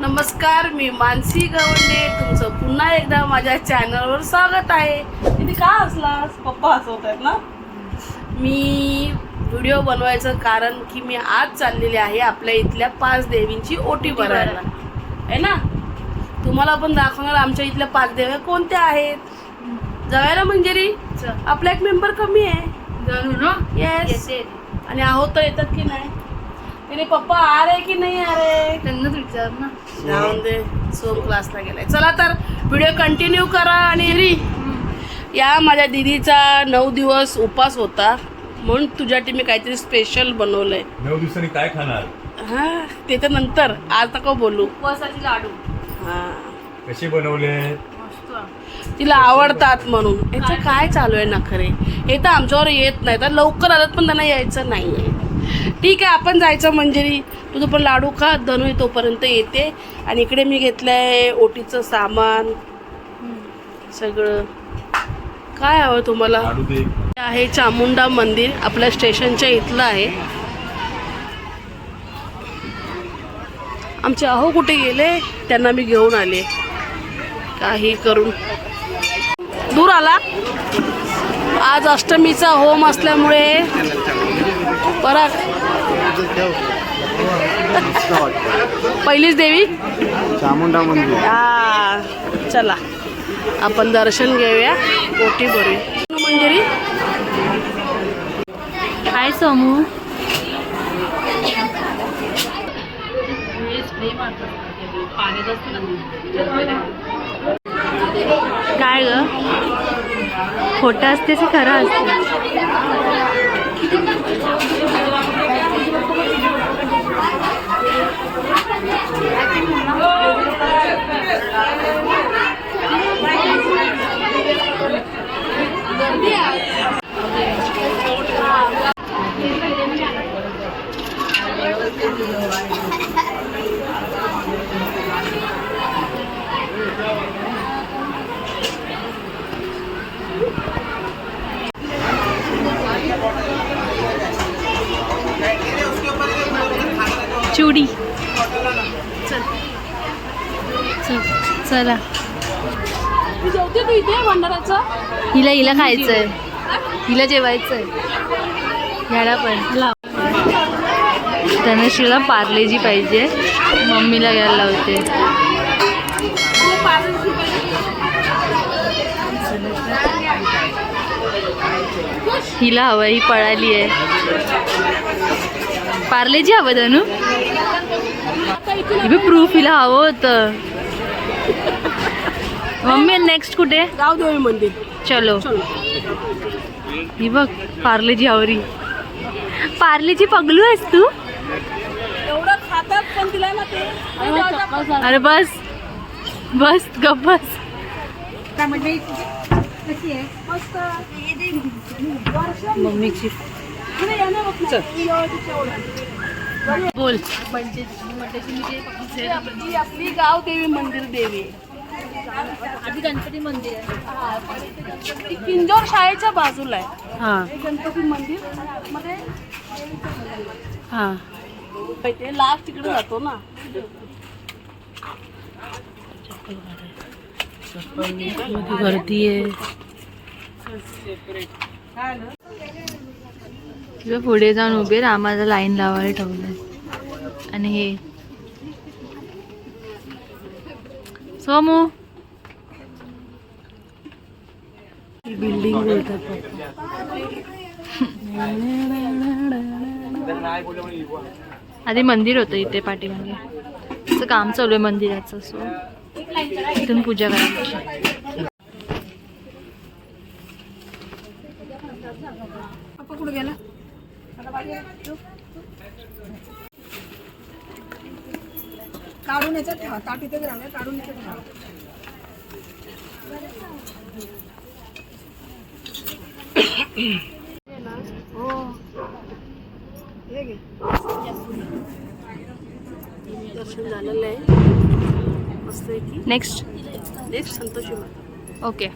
नमस्कार मी मानसी गवंडे. तुमचं पुन्हा एकदा माझ्या चॅनलवर स्वागत आहे. तिथे का हसलास? पप्पा हसवत आहेत ना? मी व्हिडिओ बनवायचं कारण की मी आज चाललेले आहे आपल्या इथल्या पाच देवींची ओटी भरायला. आहे ना? तुम्हाला पण दाखवणार आमच्या इथल्या पाच देव्या कोणत्या आहेत? जाऊया मंजेरी? आपला एक मेंबर कमी आहे. येस आणि आहोत तर येतात की नाही? तिने पप्पा आ रे की नाही आ रे त्यांनाच विचार ना. जाऊन दे. सोम क्लासला गेलाय. चला तर व्हिडिओ कंटिन्यू करा आणि री. या माझ्या दिदीचा नऊ दिवस उपास होता. म्हणून तुझ्यासाठी मी काहीतरी स्पेशल बनवलंय. नऊ दिवसांनी काय खाणार? हा ते तर नंतर. आज नको बोलू. उपवासाचे लाडू. हा. कसे बनवले? तिला आवडतात म्हणून. याचं काय? चालू आहे नखरे? हे तर आमच्यावर येत नाही. तर लवकर आलं पण त्यांना यायचं नाहीये. ठीक आहे आपण जायचं मंजिरी. तुझं पण लाडू खा धनू तोपर्यंत येते. आणि इकडे मी घेतलंय ओटीचं सामान. सगळं. काय हवं तुम्हाला? हे आहे चामुंडा मंदिर आपल्या स्टेशनच्या इथलं आहे. आमचे अहो कुठे गेले? त्यांना मी घेऊन आले. काही करून. दूर आला. आज अष्टमीचा होम असल्यामुळे परत पहिलीच देवी? चामुंडा मंदिर हा चला. आपण दर्शन घेऊया. ओटी भरूया मंदिरी काय समू. काय ग? खोटं असते की खरं असते? 现在回家我们就 चुडी चल. चला हिला हिला खायचंय. हिला जेवायचंय. ह्याला पण. धनश्रीला पार्लेजी पाहिजे. मम्मीला घ्यायला लावते. हिला हवं ही पळाली आहे पार्लेजी हवं धनू. हे प्रूफ हिला हवं होतं. मम्मी नेक्स्ट कुठे? गावदेवी मंदिर चलो. चलो. ही बघ पार्लेजी आवरी. पार्लेजी पगलू आहेस तू? एवढं खातात पण तिला ना ते. अरे बस. बस. गप बस. मम्मीची बोल. आपली गाव देवी मंदिर देवी आधी गणपती मंदिर आहे. ती पिंजोर शाळेच्या बाजूला आहे. गणपती मंदिर. मध्ये हा. ते लास्ट तिकडे जातो ना. गर्दी आहे. तुझ्या पुढे जाऊन उभे राहा आम्हाला लाईन लावायला ठेवलंय. आणि हे. सोमू. बिल्डिंग बोलतात आधी मंदिर होतं इथे पाठीमागे. असं काम चालू आहे मंदिराचं सो इथून पूजा करायची. कुठे गेला? काढून याच्यात ठेवा ताट इथे राहिलं काढून याच्यात ठेवा. हो. हे घे. दर्शन झालेलं आहे. मस्त आहे की? Next next Santoshi Mata. Okay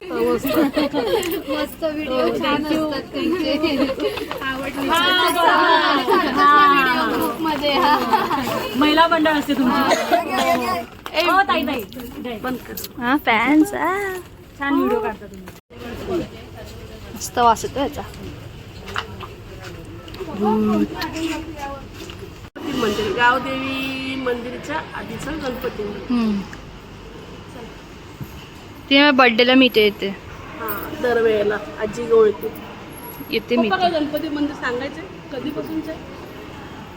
मस्त. व्हिडिओ छान असतात त्यांचे हा महिला महिला मंडळ असते तुमची. हो. हा फॅन्स छान व्हिडिओ काढता तुम्ही. मस्त वास येतो याचा. मंदिर गावदेवी मंदिरच्या आधीचं गणपती. ती बर्थडेला मी इथे. येते हा दरवेळेला आजी जवळ येते मी पप्पा गणपती मंदिर सांगायचे कधीपासूनचे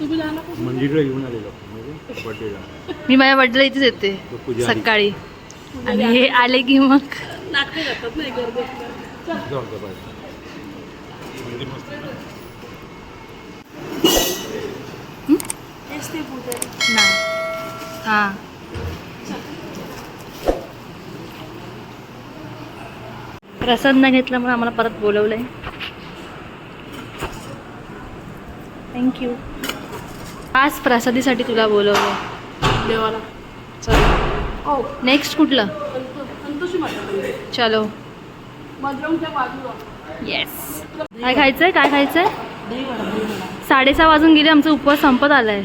तुम्ही लहानपासून मंदिरला घेऊन आलेलो म्हणजे बर्थडेला मी माझ्या बर्थडेला इथेच येते पुजारी. सकाळी. आणि हे आले की मग. नाटके गर्दी आहे. ना. हेच ते पूजा नाही. हा. प्रसाद नाही घेतला म्हणून आम्हाला परत बोलवलंय. थँक्यू आज प्रसादीसाठी तुला बोलवलंय. देवाला. चल. हो. नेक्स्ट कुठलं? संतोषी माता. मंदिर चलो येस काय खायचंय? काय खायचंय? साडेसहा वाजून गेले आमचा उपवास संपत आलाय.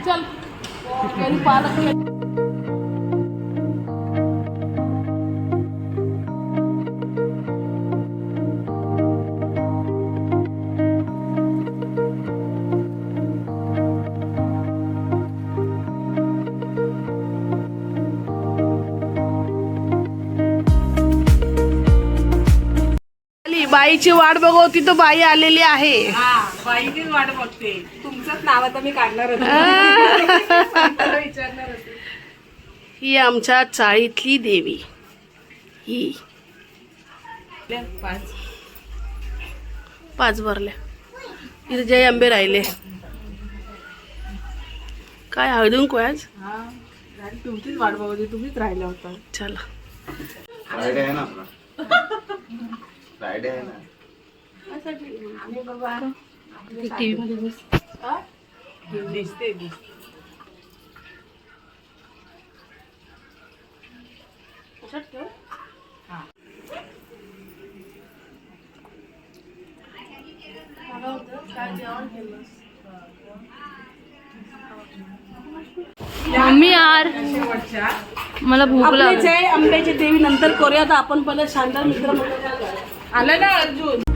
बाईची वाट बघवती तर बाई आलेली आहे. बाईचीच वाट बघते. तुमचंच नाव आता मी काढणार ही. आमच्या चाळीतली देवी. ही. पाच. भरल्या. इथे जय आंबे राहिले. काय हळदून कोयाज तुमचीच वाट बघते तुम्हीच राहिला होता. चला. फ्रायडे आहे ना. दिसते मम्मी यार मला भूक लागली. आंब्याची देवी नंतर करूया तर आपण पहिले शानदार मित्र आलं ना अर्जुन?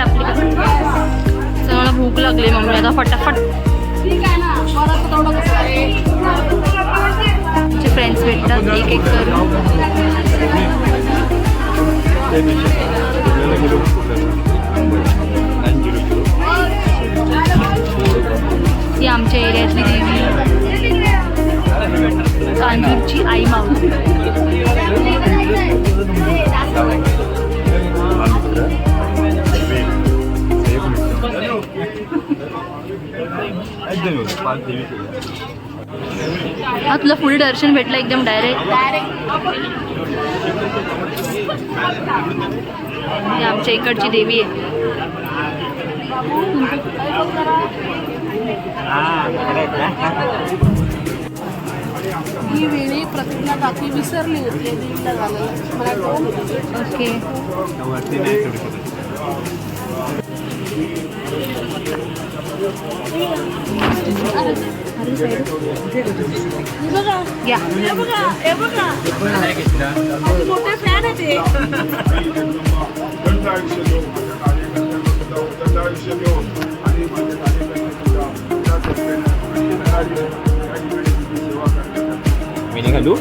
आपली मला भूक लागली मम्मी आता फटाफट. फ्रेंड्स भेटतात एक एक करून. हा तुला पुढे दर्शन भेटलं एकदम डायरेक्ट ही आमच्या इकडची देवी आहे. ही वेळी प्रतिज्ञा काकी विसरली होती. ओके. नाही तेवढी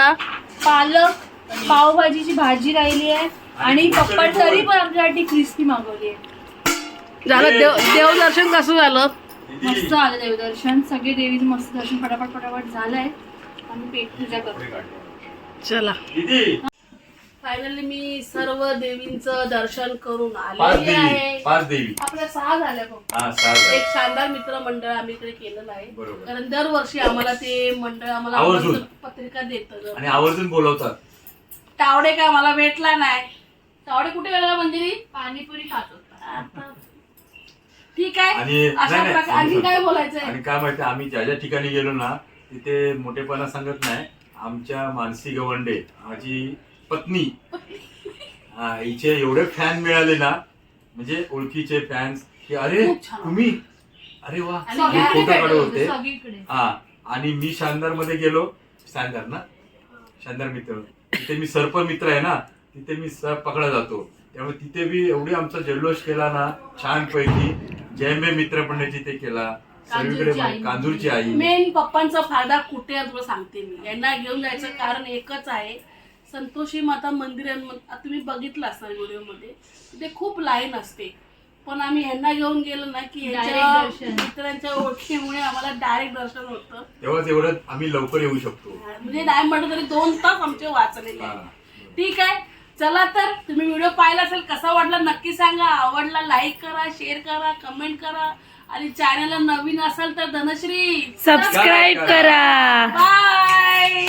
आता पालक पावभाजीची भाजी राहिली आहे. आणि पप्पा तरी पण आमच्यासाठी क्रिस्पी मागवली आहे. झालं देव देवदर्शन कसं झालं? मस्त आलं देवदर्शन. सगळे देवीचं मस्त दर्शन पटापट पटापट झालंय. आम्ही पेटपूजा करतो. चला. फायनली मी सर्व देवींचं दर्शन करून पाच आलेली देवी आहे. पाच देवी. आपल्या सहा झाल्या हा सहा एक शानदार मित्र मंडळ आम्ही इकडे केलेलं आहे. बरोबर. कारण दरवर्षी आम्हाला ते मंडळ आम्हाला आवर्जून. पत्रिका देतं आणि आवर्जून बोलवतात. तावडे काय मला भेटला नाही. तावडे कुठे गेला मंदिरी? पाणीपुरी खात होता. ठीक आहे. आणि अशा नाही, नाही, प्रकारे आणखी काय बोलायचंय? आणि काय माहिती आम्ही ज्या ज्या ठिकाणी गेलो ना तिथे मोठेपणा सांगत नाही. आमच्या मानसी गवंडे माझी पत्नी. हा हिचे एवढे फॅन मिळाले ना म्हणजे ओळखीचे फॅन्स की अरे खूप छान. तुम्ही अरे वा आणि मी सगळ्यांनी फोटो काढत होते सगळीकडे. हा आणि मी शानदारमध्ये गेलो. शानदार ना? शानदार मित्र. तिथे मी सर्प मित्र आहे ना तिथे मी सर्प पकडला जातो. त्यामुळे तिथे बी एवढी आमचा जल्लोष केला ना छान पैकी जयंबे मित्र पण तिथे केला. सगळीकडे कांजूरची आई. कांजूरची आई. मेन पप्पांचा फायदा कुठे आहे तुला सांगते मी. यांना घेऊन जायचं कारण एकच आहे संतोषी माता मंदिर तुम्ही बघितलं असणार व्हिडिओमध्ये तिथे खूप लाईन असते. पण आम्ही यांना घेऊन गेलो ना की. मित्रांच्या ओळखीमुळे आम्हाला डायरेक्ट दर्शन होतं. तेव्हाच एवढं आम्ही लवकर येऊ शकतो. म्हणजे नाही म्हटलं तरी दोन तास आमचे वाचलेले हा. ठीक आहे चला तर तुम्ही व्हिडिओ पाहिला असेल कसा वाटला नक्की सांगा. आवडला लाईक करा शेअर करा कमेंट करा. आणि चॅनलला नवीन असाल तर धनश्री सबस्क्राईब करा. बाय